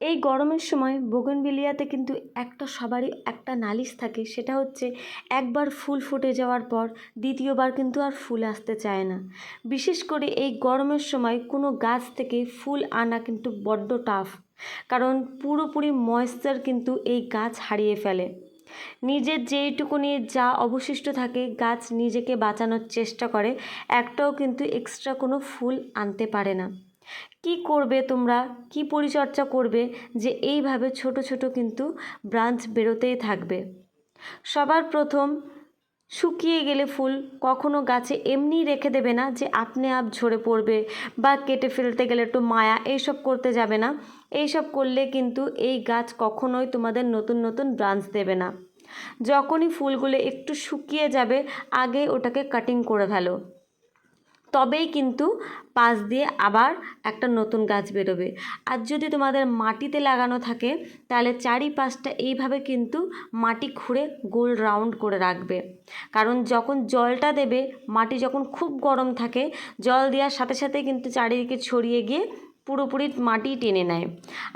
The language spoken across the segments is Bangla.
এই গরমের সময় বোগনভিলিয়াতে কিন্তু একটা সবারই একটা নালিশ থাকে, সেটা হচ্ছে একবার ফুল ফুটে যাওয়ার পর দ্বিতীয়বার কিন্তু আর ফুল আসতে চায় না। বিশেষ করে এই গরমের সময় কোনো গাছ থেকে ফুল আনা কিন্তু বড্ড টাফ কারণ পুরোপুরি ময়েশ্চার কিন্তু এই গাছ হারিয়ে ফেলে। নিজের যেইটুকুনি যা অবশিষ্ট থাকে গাছ নিজেকে বাঁচানোর চেষ্টা করে, একটাও কিন্তু এক্সট্রা কোনো ফুল আনতে পারে না। কি করবে তোমরা? কি পরিচর্যা করবে? যে এইভাবে ছোট ছোট কিন্তু ব্রাঞ্চ বেরোতেই থাকবে। সবার প্রথম শুকিয়ে গেলে ফুল কখনো গাছে এমনি রেখে দেবে না যে আপনি আপ ঝরে পড়বে বা কেটে ফেলতে গেলে একটু মায়া, এইসব করতে যাবে না। এইসব করলে কিন্তু এই গাছ কখনোই তোমাদের নতুন নতুন ব্রাঞ্চ দেবে না। যখনই ফুলগুলো একটু শুকিয়ে যাবে, আগে ওটাকে কাটিং করে ফেলো। তবেই কিন্তু পাশ দিয়ে আবার একটা নতুন গাছ বেরোবে। আর যদি তোমাদের মাটিতে লাগানো থাকে, তাহলে চারিপাশটা এইভাবে কিন্তু মাটি খুঁড়ে গোল রাউন্ড করে রাখবে। কারণ যখন জলটা দেবে, মাটি যখন খুব গরম থাকে, জল দেওয়ার সাথে সাথে কিন্তু চারিদিকে ছড়িয়ে গিয়ে পুরোপুরি মাটি টেনে নেয়।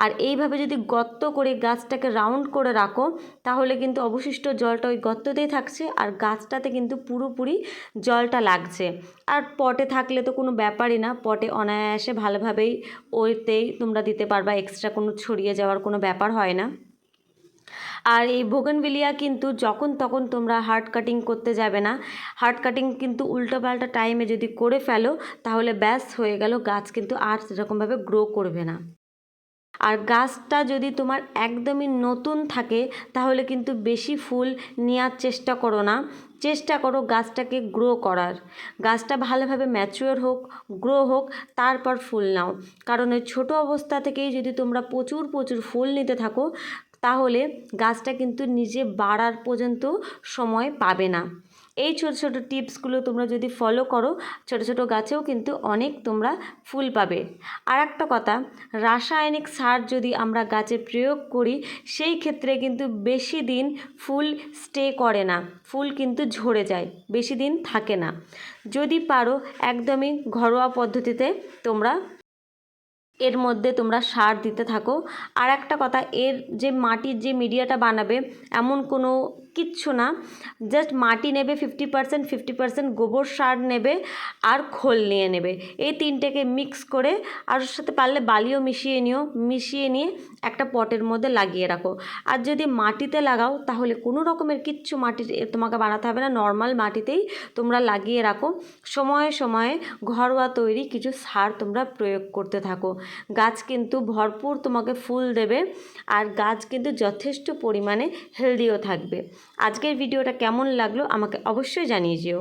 আর এইভাবে যদি গর্ত করে গাছটাকে রাউন্ড করে রাখো, তাহলে কিন্তু অবশিষ্ট জলটা ওই গর্ততেই থাকছে আর গাছটাতে কিন্তু পুরোপুরি জলটা লাগছে। আর পটে থাকলে তো কোনো ব্যাপারই না, পটে অনায়াসে ভালোভাবেই ওইতেই তোমরা দিতে পারবা এক্সট্রা কোনো ছড়িয়ে যাওয়ার কোনো ব্যাপার হয় না। আর এই ভোগনভিলিয়া কিন্তু যখন তখন তোমরা হার্ড কাটিং করতে যাবে না। হার্ড কাটিং কিন্তু উল্টোপাল্টা টাইমে যদি করে ফেলো, তাহলে ব্যাস হয়ে গেল, গাছ কিন্তু আর সেরকমভাবে গ্রো করবে না। আর গাছটা যদি তোমার একদমই নতুন থাকে, তাহলে কিন্তু বেশি ফুল নেওয়ার চেষ্টা করো না। চেষ্টা করো গাছটাকে গ্রো করার। গাছটা ভালোভাবে ম্যাচিওর হোক গ্রো হোক, তারপর ফুল নাও। কারণ ওই ছোটো অবস্থা থেকেই যদি তোমরা প্রচুর প্রচুর ফুল নিতে থাকো তাহলে গাছটা কিন্তু নিজে বাড়ার পর্যন্ত সময় পাবে না। এই ছোটো ছোটো টিপসগুলো তোমরা যদি ফলো করো, ছোটো ছোটো গাছেও কিন্তু অনেক তোমরা ফুল পাবে। আর একটা কথা, রাসায়নিক সার যদি আমরা গাছে প্রয়োগ করি, সেই ক্ষেত্রে কিন্তু বেশি দিন ফুল স্টে করে না, ফুল কিন্তু ঝরে যায়, বেশি দিন থাকে না। যদি পারো একদমই ঘরোয়া পদ্ধতিতে তোমরা এর মধ্যে তোমরা সার দিতে থাকো। আর একটা কথা, এর যে মাটির যে মিডিয়াটা বানাবে, এমন কোনো কিচ্ছু না। জাস্ট মাটি নেবে ফিফটি পার্সেন্ট ফিফটি পার্সেন্ট গোবর সার নেবে আর খোল নিয়ে নেবে। এই তিনটেকে মিক্স করে আর ওর সাথে পারলে বালিও মিশিয়ে নিও, মিশিয়ে নিয়ে একটা পটের মধ্যে লাগিয়ে রাখো। আর যদি মাটিতে লাগাও, তাহলে কোনো রকমের কিচ্ছু মাটি তোমাকে বানাতে হবে না নর্মাল মাটিতেই তোমরা লাগিয়ে রাখো। সময়ে সময়ে ঘরোয়া তৈরি কিছু সার তোমরা প্রয়োগ করতে থাকো। গাছ কিন্তু ভরপুর তোমাকে ফুল দেবে আর গাছ কিন্তু যথেষ্ট পরিমাণে হেলদিও থাকবে। আজকের ভিডিওটা কেমন লাগল আমাকে অবশ্যই জানিয়ে যেও।